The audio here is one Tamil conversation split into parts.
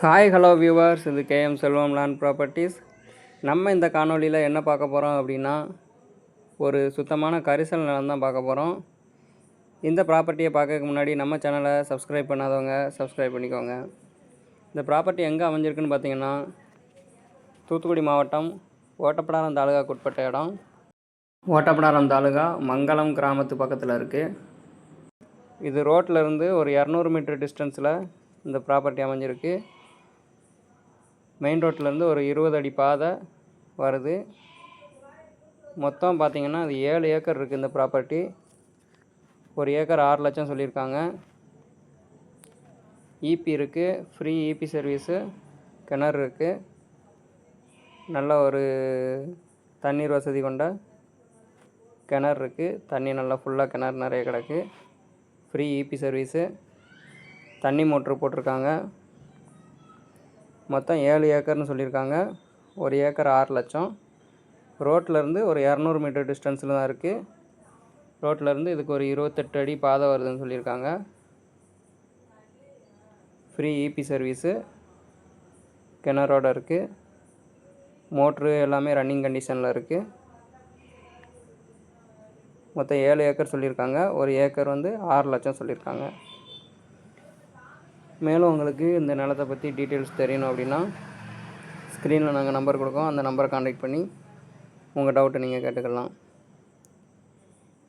ஹாய் ஹலோ வியூவர்ஸ் இது கேஎம் செல்வம் லேண்ட் ப்ராப்பர்ட்டிஸ் நம்ம இந்த காணொளியில் என்ன பார்க்க போகிறோம் அப்படின்னா ஒரு சுத்தமான கரிசல் நிலம் தான் பார்க்க போகிறோம் இந்த ப்ராப்பர்ட்டியை பார்க்கறதுக்கு முன்னாடி நம்ம சேனலை சப்ஸ்கிரைப் பண்ணாதவங்க சப்ஸ்கிரைப் பண்ணிக்கோங்க. இந்த ப்ராப்பர்ட்டி எங்கே அமைஞ்சிருக்குன்னு பார்த்தீங்கன்னா தூத்துக்குடி மாவட்டம் ஓட்டப்படாரம் தாலுகாக்கு உட்பட்ட இடம். ஓட்டப்படாரம் தாலுகா மங்களம் கிராமத்து பக்கத்தில் இருக்குது இது ரோட்டில் இருந்து ஒரு இரநூறு மீட்டர் டிஸ்டன்ஸில் இந்த ப்ராப்பர்ட்டி அமைஞ்சிருக்கு. மெயின் ரோட்லேருந்து ஒரு இருபது அடி பாதை வருது. மொத்தம் பார்த்தீங்கன்னா அது ஏழு ஏக்கர் இருக்குது இந்த ப்ராப்பர்ட்டி ஒரு ஏக்கர் ஆறு லட்சம் சொல்லியிருக்காங்க. இபி இருக்குது ஃப்ரீ இபி சர்வீஸு கிணறு இருக்குது நல்ல ஒரு தண்ணீர் வசதி கொண்ட கிணறு இருக்குது தண்ணி நல்லா ஃபுல்லாக கிணறு நிறைய கிடக்கு. ஃப்ரீ இபி சர்வீஸு தண்ணி மோட்ரு போட்டிருக்காங்க. மொத்தம் ஏழு ஏக்கர்னு சொல்லியிருக்காங்க. ஒரு ஏக்கர் ஆறு லட்சம். ரோட்லேருந்து ஒரு இரநூறு மீட்டர் டிஸ்டன்ஸில் தான் இருக்குது ரோட்லேருந்து இதுக்கு ஒரு இருபத்தெட்டு அடி பாதை வருதுன்னு சொல்லியிருக்காங்க. ஃப்ரீ இபி சர்வீஸு கிணறோட இருக்குது மோட்ரு எல்லாமே ரன்னிங் கண்டிஷனில் இருக்குது மொத்தம் ஏழு ஏக்கர் சொல்லியிருக்காங்க. ஒரு ஏக்கர் வந்து ஆறு லட்சம் சொல்லியிருக்காங்க. மேலும் உங்களுக்கு இந்த நிலத்தை பற்றி டீட்டெயில்ஸ் தெரியணும் அப்படின்னா ஸ்க்ரீனில் நாங்கள் நம்பர் கொடுக்கோம் அந்த நம்பரை காண்டாக்ட் பண்ணி உங்கள் டவுட்டை நீங்கள் கேட்டுக்கலாம்.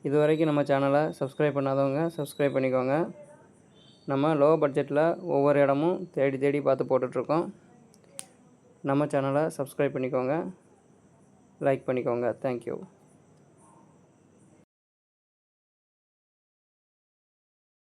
இது வரைக்கும் நம்ம சேனலை சப்ஸ்கிரைப் பண்ணாதவங்க சப்ஸ்கிரைப் பண்ணிக்கோங்க. நம்ம லோ பட்ஜெட்டில் ஒவ்வொரு இடமும் தேடி தேடி பார்த்து போட்டுட்ருக்கோம். நம்ம சேனலை சப்ஸ்கிரைப் பண்ணிக்கோங்க. லைக் பண்ணிக்கோங்க. தேங்க்யூ